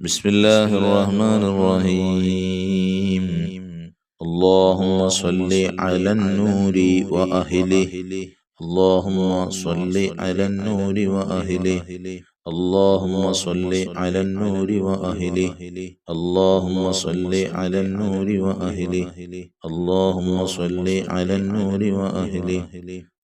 بسم الله الرحمن الرحيم. اللهم صل على النور وأهله. اللهم صل على النور وأهله. اللهم صل على النور وأهله. اللهم صل على النور وأهله. اللهم صل على النور وأهله.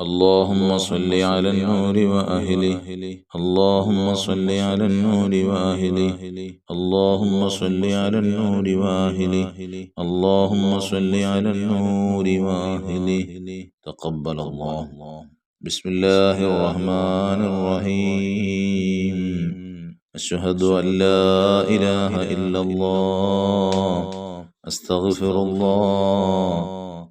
اللهم صل على النور وأهله. اللهم صل على النور وأهله. اللهم صل على النور وأهله. اللهم صل على النور وأهله. تقبل الله. بسم الله الرحمن الرحيم. أشهد أن لا إله إلا الله. أستغفر الله.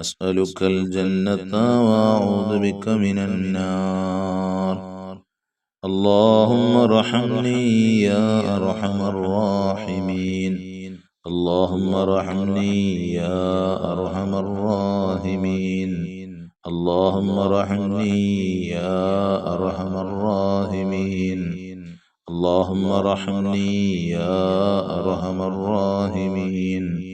أسألك الجنة وأعوذ بك من النار. اللهم ارحمني يا أرحم الراحمين. اللهم ارحمني يا أرحم الراحمين. اللهم ارحمني يا أرحم الراحمين. اللهم ارحمني يا أرحم الراحمين.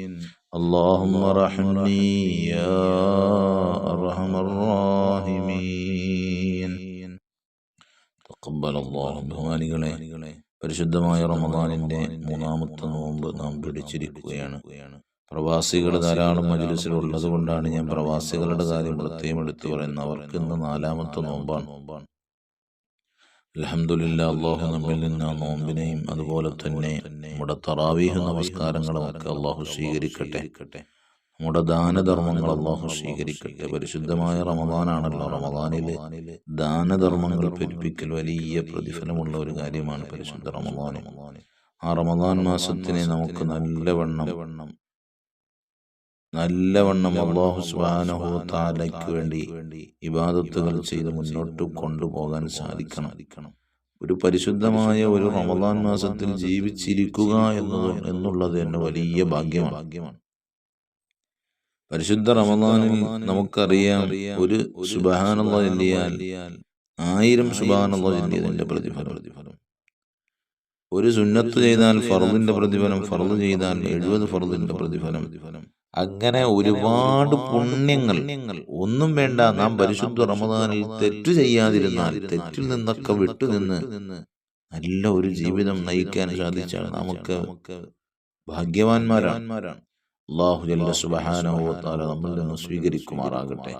اللهم ارحمني يا أرحم الراحمين تقبل الله ബഹുമാനികളെ പരിശുദ്ധമായ റമദാനിന്റെ മൂന്നാമത്തെ നോമ്പ് നാം പിടിച്ചിരിക്കുകയാണ് പ്രവാസികൾ ധാരാളം മജ്ലിസിൽ ഉള്ളത് കൊണ്ടാണ് ഞാൻ പ്രവാസികളുടെ കാര്യം പ്രത്യേകം എടുത്തു പറയുന്നത് അവർക്ക് ഇന്ന് നാലാമത്തെ നോമ്പാണ് നോമ്പാണ് അലഹമുല്ല അള്ളാഹു നമ്മിൽ നിന്ന് ആ നോമ്പിനെയും അതുപോലെ തന്നെ നമ്മുടെ തറാവീഹ് നമസ്കാരങ്ങളും ഒക്കെ അള്ളാഹു സ്വീകരിക്കട്ടെ. നമ്മുടെ ദാനധർമ്മങ്ങൾ അള്ളാഹു സ്വീകരിക്കട്ടെ. പരിശുദ്ധമായ റമദാനാണല്ലോ. റമദാനിലെ ദാനധർമ്മങ്ങൾ പെരുപ്പിക്കൽ വലിയ പ്രതിഫലമുള്ള ഒരു കാര്യമാണ് പരിശുദ്ധ റമദാൻ ആ റമദാൻ മാസത്തിനെ നമുക്ക് നല്ലവണ്ണം നല്ലവണ്ണം അള്ളാഹു സ്വാനഹോ താലയ്ക്ക് വേണ്ടി ഇബാദത്തുകൾ ചെയ്ത് മുന്നോട്ട് കൊണ്ടുപോകാൻ സാധിക്കണം. ഒരു പരിശുദ്ധമായ ഒരു റമദാൻ മാസത്തിൽ ജീവിച്ചിരിക്കുക എന്നത് എന്നുള്ളത് എന്റെ വലിയ ഭാഗ്യമാണ്. ഭാഗ്യമാണ്. പരിശുദ്ധ റമദാനിൽ നമുക്കറിയാം ഒരു സുബാനുള്ള ചൊല്ലിയാൽ ആയിരം സുബാനുള്ള ചൊല്ലിയതിന്റെ പ്രതിഫലം. പ്രതിഫലം. ഒരു സുന്നത്ത് ചെയ്താൽ ഫറദിന്റെ പ്രതിഫലം ഫറദ് ചെയ്താൽ എഴുപത് ഫറദിന്റെ പ്രതിഫലം. പ്രതിഫലം. അങ്ങനെ ഒരുപാട് പുണ്യങ്ങൾ ഒന്നും വേണ്ട നാം പരിശുദ്ധ റമദാനിൽ തെറ്റു ചെയ്യാതിരുന്നാൽ തെറ്റിൽ നിന്നൊക്കെ വിട്ടുനിന്ന് നല്ല ഒരു ജീവിതം നയിക്കാൻ സാധിച്ചാൽ നമുക്ക് ഭാഗ്യവാന്മാരാണ്. അള്ളാഹു ജല്ല സുബഹാനഹു താല നമ്മിൽ നിന്ന് സ്വീകരിക്കുമാറാകട്ടെ.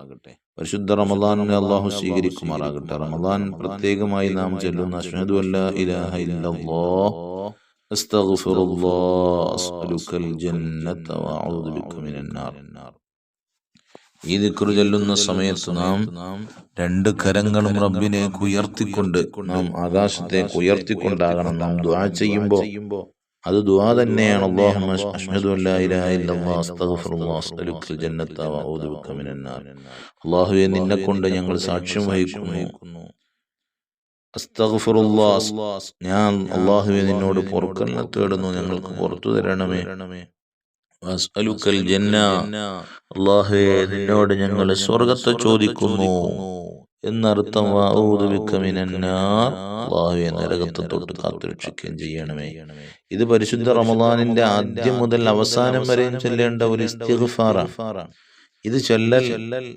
പരിശുദ്ധ റമദാനെ അള്ളാഹു സ്വീകരിക്കുമാറാകട്ടെ. റമദാൻ പ്രത്യേകമായി നാം ചെല്ലുന്ന. അഷ്ഹദു അല്ലാ ഇലാഹ ഇല്ലല്ലാഹ് أستغفر الله أسألك الجنة وأعوذ بك من النار ഈ ദിക്റ് ചൊല്ലുന്ന സമയത്ത് നാം രണ്ട് കരങ്ങളും റബ്ബിലേക്ക് ഉയർത്തിക്കൊണ്ട് നാം ആകാശത്തേക്ക് ഉയർത്തിക്കൊണ്ടാകണം നാം ദുആ ചെയ്യുമ്പോൾ അത് ദുആ തന്നെയാണ് അല്ലാഹുമ്മ അഷ്ഹദു അല്ലാ ഇലാഹ ഇല്ലല്ലാഹ് അസ്തഗ്ഫിറുല്ലാഹ് അസ്അലുക്കൽ ജന്നത വഅഊദു ബിക മിനൻ നാർ അല്ലാഹുവേ നിന്നെ കൊണ്ട് ഞങ്ങൾ സാക്ഷ്യം വഹിക്കുന്നു ഞാൻ അള്ളാഹുവെ നിന്നോട് പൊറുക്കലിനെ തേടുന്നു ഞങ്ങൾക്ക് പുറത്തു തരണമേ. അസ്അലുക്കൽ ജന്ന. അള്ളാഹുവെ നിന്നോട് ഞങ്ങൾ സ്വർഗത്തെ ചോദിക്കുന്നു. എന്നർത്ഥം അള്ളാഹുവെ നരകത്തെ തൊട്ട് കാത്തുരക്ഷിക്കുകയും ചെയ്യണമേ. ഇത് പരിശുദ്ധ റമദാനിന്റെ ആദ്യം മുതൽ അവസാനം വരെയും ചെല്ലേണ്ട ഒരു ഇസ്തിഗ്ഫാറാണ്. ഇത് ചൊല്ലൽ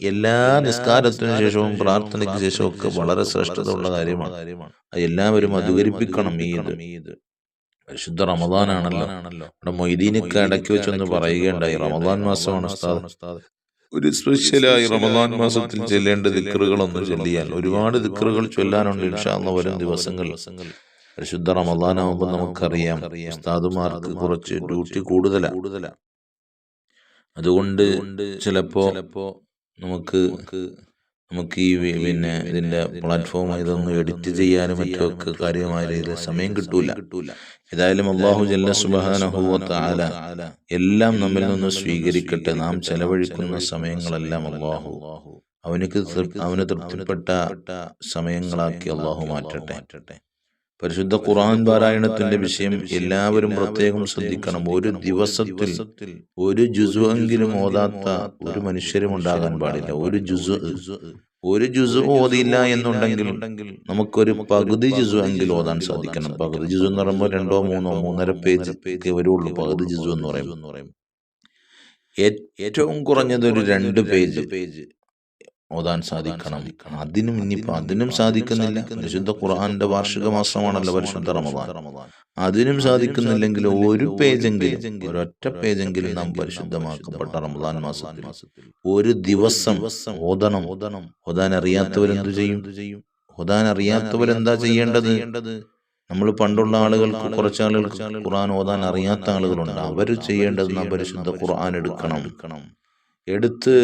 എല്ലാ നിസ്കാരത്തിനു ശേഷവും പ്രാർത്ഥനയ്ക്ക് ശേഷവും ഒക്കെ വളരെ ശ്രേഷ്ഠത ഉള്ള കാര്യമാണ്. എല്ലാവരും അധികരിപ്പിക്കണം ഈ ഇത്. പരിശുദ്ധ റമദാനാണല്ലോ. നമ്മുടെ മൊയ്തീനൊക്കെ ഇടയ്ക്ക് വെച്ചൊന്ന് പറയുകയുണ്ടായി. റമദാൻ മാസമാണ് ഉസ്താദ്. ഒരു സ്പെഷ്യലായി റമദാൻ മാസത്തിൽ ചെല്ലേണ്ട ദിക്കറുകളൊന്നും ചൊല്ലിയാൽ ഒരുപാട് ദിക്കറുകൾ ചൊല്ലാനുണ്ട് ഇൻഷാന്ന് വരും ദിവസങ്ങൾ പരിശുദ്ധ റമദാനാവുമ്പോൾ നമുക്കറിയാം. ഉസ്താദുമാർക്ക് കുറച്ച് ഡ്യൂട്ടി കൂടുതലാണ് അതുകൊണ്ട് ചിലപ്പോ നമുക്ക് നമുക്ക് ഈ പിന്നെ ഇതിന്റെ പ്ലാറ്റ്ഫോം ഇതൊന്നും എഡിറ്റ് ചെയ്യാനും മറ്റൊക്കെ കാര്യമായ രീതിയിൽ സമയം കിട്ടൂല. ഏതായാലും അള്ളാഹു ജല്ല സുബാനഹുല എല്ലാം നമ്മിൽ നിന്ന് സ്വീകരിക്കട്ടെ. നാം ചെലവഴിക്കുന്ന സമയങ്ങളെല്ലാം അള്ളാഹു അവനക്ക് അവന് തൃപ്തിപ്പെട്ട സമയങ്ങളാക്കി അള്ളാഹു മാറ്റട്ടെ. പരിശുദ്ധ ഖുർആൻ പാരായണത്തിന്റെ വിഷയം എല്ലാവരും പ്രത്യേകം ശ്രദ്ധിക്കണം. ഒരു ദിവസത്തിൽ ഒരു ജുസു എങ്കിലും ഓതാത്ത ഒരു മനുഷ്യരും ഉണ്ടാകാൻ പാടില്ല. ഒരു ജുസു ഒരു ജുസു ഓതിയില്ല എന്നുണ്ടെങ്കിൽ നമുക്കൊരു പകുതി ജുസു എങ്കിലും ഓതാൻ സാധിക്കണം. പകുതി ജുസു എന്ന് പറയുമ്പോൾ രണ്ടോ മൂന്നോ മൂന്നര പേജ് ഒക്കെ വരുള്ളൂ. പകുതി ജുസു എന്ന് പറയും ഏറ്റവും കുറഞ്ഞത് ഒരു രണ്ട് പേജ്. പേജ്. ഓതാൻ സാധിക്കണം. അതിനും ഇനിയിപ്പോ അതിനും സാധിക്കുന്നില്ല. പരിശുദ്ധ ഖുർആന്റെ വാർഷിക മാസമാണല്ലോ പരിശുദ്ധ റമദാൻ. അതിനും സാധിക്കുന്നില്ലെങ്കിൽ ഒരു പേജെങ്കിലും ഒരൊറ്റ പേജെങ്കിലും നാം പരിശുദ്ധമാക്കപ്പെട്ട റമദാൻ മാസത്തിൽ ഒരു ദിവസം ഓതണം. ഓതണം. ഓതാൻ അറിയാത്തവരെന്തു ചെയ്യും? ഓതാൻ അറിയാത്തവരെന്താ ചെയ്യേണ്ടത്? നമ്മൾ പണ്ടുള്ള ആളുകൾക്ക് കുറച്ച് ആളുകൾക്ക് ഖുർആൻ ഓതാൻ അറിയാത്ത ആളുകളുണ്ട്. അവർ ചെയ്യേണ്ടത് നാം പരിശുദ്ധ ഖുർആൻ എടുക്കണം. എടുത്ത്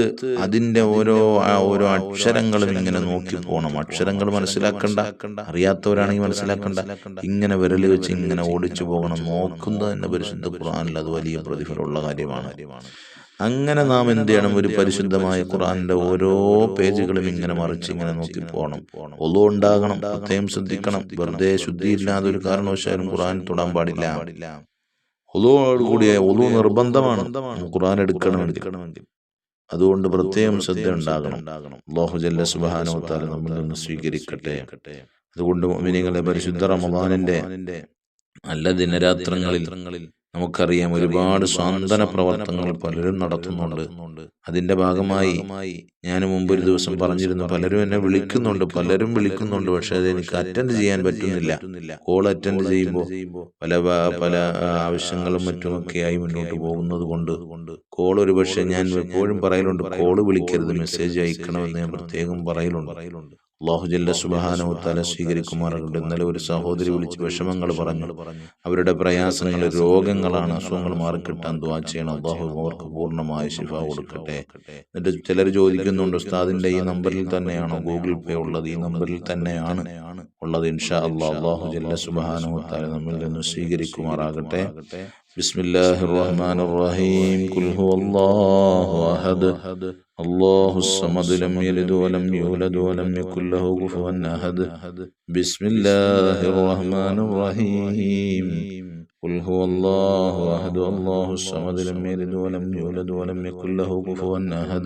അതിന്റെ ഓരോ ഓരോ അക്ഷരങ്ങളും ഇങ്ങനെ നോക്കി പോകണം അക്ഷരങ്ങൾ മനസ്സിലാക്കണ്ട. അറിയാത്തവരാണെങ്കിൽ മനസ്സിലാക്കണ്ട. ഇങ്ങനെ വിരൽ വെച്ച് ഇങ്ങനെ ഓടിച്ചു പോകണം. നോക്കുന്നത് തന്നെ പരിശുദ്ധ ഖുറാനിൽ അത് വലിയ പ്രതിഫലമുള്ള കാര്യമാണ്. അങ്ങനെ നാം എന്ത് ചെയ്യണം? ഒരു പരിശുദ്ധമായ ഖുറാന്റെ ഓരോ പേജുകളും ഇങ്ങനെ മറിച്ച് ഇങ്ങനെ നോക്കി പോകണം ഒതു ഉണ്ടാകണം പ്രത്യേകം ശ്രദ്ധിക്കണം. വെറുതെ ശുദ്ധിയില്ലാതെ ഒരു കാരണവശാലും ഖുറാൻ തൊടാൻ പാടില്ല. ഒതുവോടുകൂടിയ കൂടിയ ഒലു നിർബന്ധമാണ്. ഖുറാൻ എടുക്കണമെങ്കിൽ. അതുകൊണ്ട് പ്രത്യേകം ശ്രദ്ധ ഉണ്ടാകണം. അള്ളാഹു ജല്ല സുബാനോത്താൽ നമ്മൾ നിന്ന് സ്വീകരിക്കട്ടെ. അതുകൊണ്ട് മോമിനികളെ പരിശുദ്ധ റമദാനിന്റെ നല്ല ദിനരാത്രങ്ങളിൽ നമുക്കറിയാം ഒരുപാട് സ്വാന്തന പ്രവർത്തനങ്ങൾ പലരും നടത്തുന്നുണ്ട്. അതിന്റെ ഭാഗമായി ഞാൻ മുമ്പ് ഒരു ദിവസം പറഞ്ഞിരുന്നു പലരും എന്നെ വിളിക്കുന്നുണ്ട് പലരും വിളിക്കുന്നുണ്ട് പക്ഷെ അത് എനിക്ക് അറ്റൻഡ് ചെയ്യാൻ പറ്റുന്നില്ല. കോൾ അറ്റൻഡ് ചെയ്യുമ്പോൾ പല പല ആവശ്യങ്ങളും മറ്റുമൊക്കെയായി മുന്നോട്ട് പോകുന്നത് കൊണ്ട് കോൾ ഒരു പക്ഷേ ഞാൻ എപ്പോഴും പറയലുണ്ട്. കോൾ വിളിക്കരുത് മെസ്സേജ് അയക്കണമെന്ന് ഞാൻ പ്രത്യേകം പറയലുണ്ട്. അള്ളാഹു ജല്ല സുബഹാനവ തല സ്വീകരിക്കുമാറുണ്ട് ഇന്നലെ ഒരു സഹോദരി വിളിച്ച് വിഷമങ്ങൾ പറഞ്ഞു. അവരുടെ പ്രയാസങ്ങൾ രോഗങ്ങളാണ് അസുഖങ്ങൾ മാറിക്കിട്ടാൻ ദ്വാ ചെയ്യണം. അള്ളാഹു അവർക്ക് പൂർണമായ ശിഫ കൊടുക്കട്ടെ. എന്നിട്ട് ചിലർ ചോദിക്കുന്നുണ്ട് ഉസ്താദിന്റെ ഈ നമ്പറിൽ തന്നെയാണോ ഗൂഗിൾ പേ ഉള്ളത്? ഈ നമ്പറിൽ തന്നെയാണ്. ഉള്ളത് ഇൻഷാ അള്ളാഹ് അള്ളാഹു ജല്ല സുബഹാനവ തല നമ്മിൽ നിന്ന് സ്വീകരിക്കുമാറാകട്ടെ ബിസ്മില്ലാഹിർ റഹ്മാനിർ റഹീം ഖുൽ ഹുവല്ലാഹു അഹദ് الله الصمد لم يلد ولم يولد ولم يكن له كفوا أحد بسم الله الرحمن الرحيم قل هو الله أحد الله الصمد لم يلد ولم يولد ولم يكن له كفوا أحد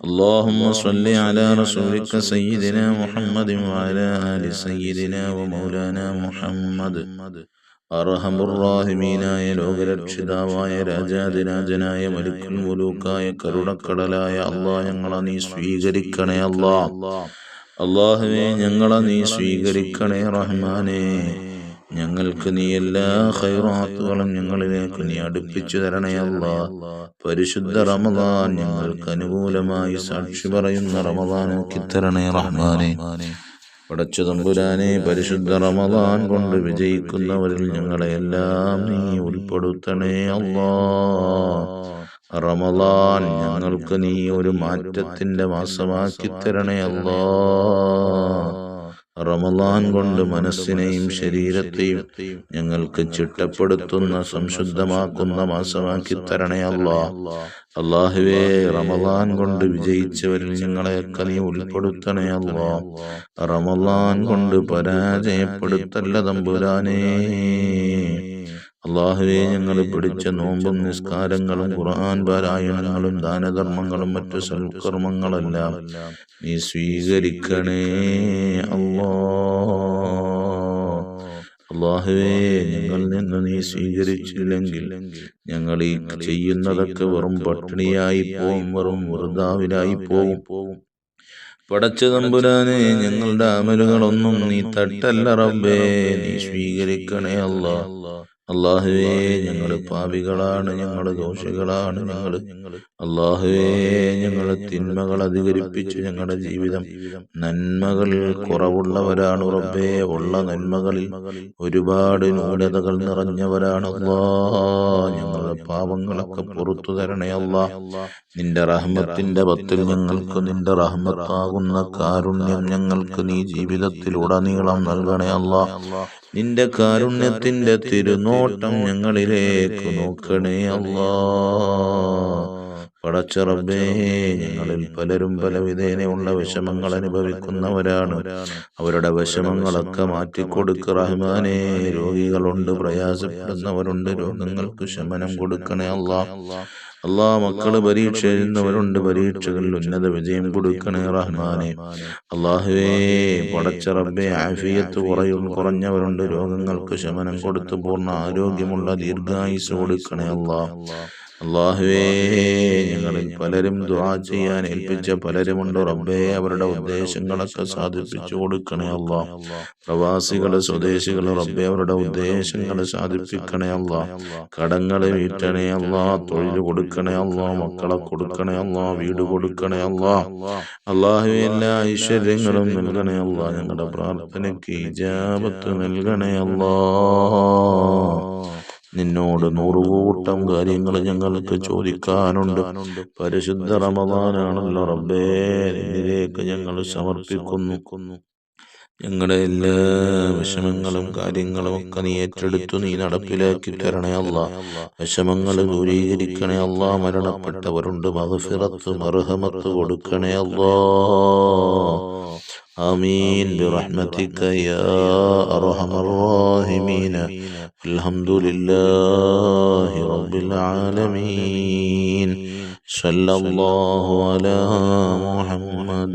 اللهم صل على رسولك سيدنا محمد وعلى آل سيدنا ومولانا محمد അർഹമുറാഹിമീനായ ലോകരക്ഷിതാവായ രാജാതിരാജനായ മലിക്കുൽ മുലൂക്കായ കരുണക്കടലായ അള്ളാ ഞങ്ങളെ നീ സ്വീകരിക്കണേ അല്ലാ അള്ളാഹുവേ ഞങ്ങളെ നീ സ്വീകരിക്കണേ റഹ്മാനേ ഞങ്ങൾക്ക് നീ എല്ലാ ഹൈറാത്തുകളും ഞങ്ങളിലേക്ക് നീ അടുപ്പിച്ചു തരണയല്ല പരിശുദ്ധ റമദാൻ ഞങ്ങൾക്ക് അനുകൂലമായി സാക്ഷി പറയുന്ന റമദാനാക്കി തരണേ റഹ്മാനെ. പടച്ചു തമ്പുരാനെ പരിശുദ്ധ റമദാൻ കൊണ്ട് വിജയിക്കുന്നവരിൽ ഞങ്ങളെ എല്ലാം നീ ഉൾപ്പെടുത്തണേ അല്ലാ. റമദാൻ ഞങ്ങൾക്ക് നീ ഒരു മാറ്റത്തിന്റെ മാസമാക്കി തരണേ അല്ലാ. റമദാൻ കൊണ്ട് മനസ്സിനെയും ശരീരത്തെയും ഞങ്ങൾക്ക് ചിട്ടപ്പെടുത്തുന്ന സംശുദ്ധമാക്കുന്ന മാസമാക്കി തരണേ അല്ലാ അള്ളാഹുവേ റമലാൻ കൊണ്ട് വിജയിച്ചവരിൽ ഞങ്ങളെയൊക്കെ നീ ഉൾപ്പെടുത്തണേ അല്ലാ റമലാൻ കൊണ്ട് പരാജയപ്പെടുത്തല്ല തമ്പുരാനേ. അള്ളാഹുവെ ഞങ്ങൾ പിടിച്ച നോമ്പും നിസ്കാരങ്ങളും ഖുർആൻ പാരായണങ്ങളും ദാനധർമ്മങ്ങളും മറ്റു സൽക്കർമ്മങ്ങളെല്ലാം നീ സ്വീകരിക്കണേ അള്ളാ. അള്ളാഹുവേ ഞങ്ങളിൽ നിന്ന് നീ സ്വീകരിച്ചില്ലെങ്കിൽ ഞങ്ങൾ ഈ ചെയ്യുന്നതൊക്കെ വെറും പട്ടിണിയായി പോവും വെറും വൃതാവിലായി പോവും. പടച്ച തമ്പുരാനെ ഞങ്ങളുടെ അമലുകളൊന്നും നീ തട്ടല്ല റബ്ബേ. നീ സ്വീകരിക്കണേ അല്ലാ അള്ളാഹുവേ ഞങ്ങൾ പാപികളാണ് ഞങ്ങൾ ദോഷികളാണ് ഞങ്ങൾ അള്ളാഹുവേ ഞങ്ങൾ തിന്മകൾ അധികരിപ്പിച്ച് ഞങ്ങളുടെ ജീവിതം നന്മകൾ കുറവുള്ളവരാണ് ഉറപ്പേ ഉള്ള നന്മകളിൽ ഒരുപാട് ന്യൂനതകൾ നിറഞ്ഞവരാണ് ഞങ്ങളുടെ പാപങ്ങളൊക്കെ പുറത്തു തരണേ അള്ളാ. നിന്റെ റഹ്മത്തിന്റെ പത്തിൽ ഞങ്ങൾക്ക് നിന്റെ റഹ്മത്താകുന്ന കാരുണ്യം ഞങ്ങൾക്ക് നീ ജീവിതത്തിലുടനീളം നൽകണേ അല്ലാ നിന്റെ കാരുണ്യത്തിന്റെ തിരുനോട്ടം ഞങ്ങളിലേക്ക് നോക്കണേ അല്ലാ. പടച്ചറബേ ഞങ്ങളിൽ പലരും പല വിധേനയുള്ള വിഷമങ്ങൾ അനുഭവിക്കുന്നവരാണ്. അവരുടെ വിഷമങ്ങളൊക്കെ മാറ്റിക്കൊടുക്ക റഹ്മാനെ. രോഗികളുണ്ട് പ്രയാസപ്പെടുന്നവരുണ്ട് രോഗങ്ങൾക്ക് ശമനം കൊടുക്കണേ അല്ലാ. അല്ലാ മക്കൾ പരീക്ഷ എഴുതുന്നവരുണ്ട് പരീക്ഷകളിൽ ഉന്നത വിജയം കൊടുക്കണേ റഹ്മാനെ. അള്ളാഹുവേ പടച്ച റബ്ബെ ആഫിയത്ത് കുറയും കുറഞ്ഞവരുണ്ട്. രോഗങ്ങൾക്ക് ശമനം കൊടുത്ത് പൂർണ ആരോഗ്യമുള്ള ദീർഘായുസ് കൊടുക്കണേ അല്ലാ അള്ളാഹുവേ ഞങ്ങളിൽ പലരും ദുആ ചെയ്യാൻ ഏൽപ്പിച്ച പലരുമുണ്ട്. റബ്ബേ അവരുടെ ഉദ്ദേശങ്ങളൊക്കെ സാധിപ്പിച്ചു കൊടുക്കണേ അല്ല പ്രവാസികൾ സ്വദേശികൾ റബ്ബേ അവരുടെ ഉദ്ദേശങ്ങൾ സാധിപ്പിക്കണേ അല്ല കടങ്ങൾ വീട്ടണേ അല്ല തൊഴിൽ കൊടുക്കണേ അല്ല മക്കളെ കൊടുക്കണേ അല്ല വീട് കൊടുക്കണേ അല്ല അള്ളാഹുവെ എല്ലാ ഐശ്വര്യങ്ങളും നൽകണേ അല്ല ഞങ്ങളുടെ പ്രാർത്ഥനയ്ക്ക് ഇജാബത്ത് നൽകണേ അല്ലാ നിന്നോട് നൂറുകൂട്ടം കാര്യങ്ങൾ ഞങ്ങൾക്ക് ചോദിക്കാനുണ്ട്. പരിശുദ്ധ റമദാനാണല്ലോ റബ്ബേ നിന്നിലേക്ക് ഞങ്ങൾ സമർപ്പിക്കുന്നു. ഞങ്ങളുടെ എല്ലാ വിഷമങ്ങളും കാര്യങ്ങളും ഒക്കെ നീ ഏറ്റെടുത്തു നീ നടപ്പിലാക്കി തരണേ അല്ല വിഷമങ്ങൾ ദൂരീകരിക്കണേ അല്ല മരണപ്പെട്ടവരുണ്ട് മഹഫിറത്ത് മർഹമത്ത് കൊടുക്കണേ അല്ലാ آمين برحمتك يا أرحم الراحمين الحمد لله رب العالمين صلى الله على محمد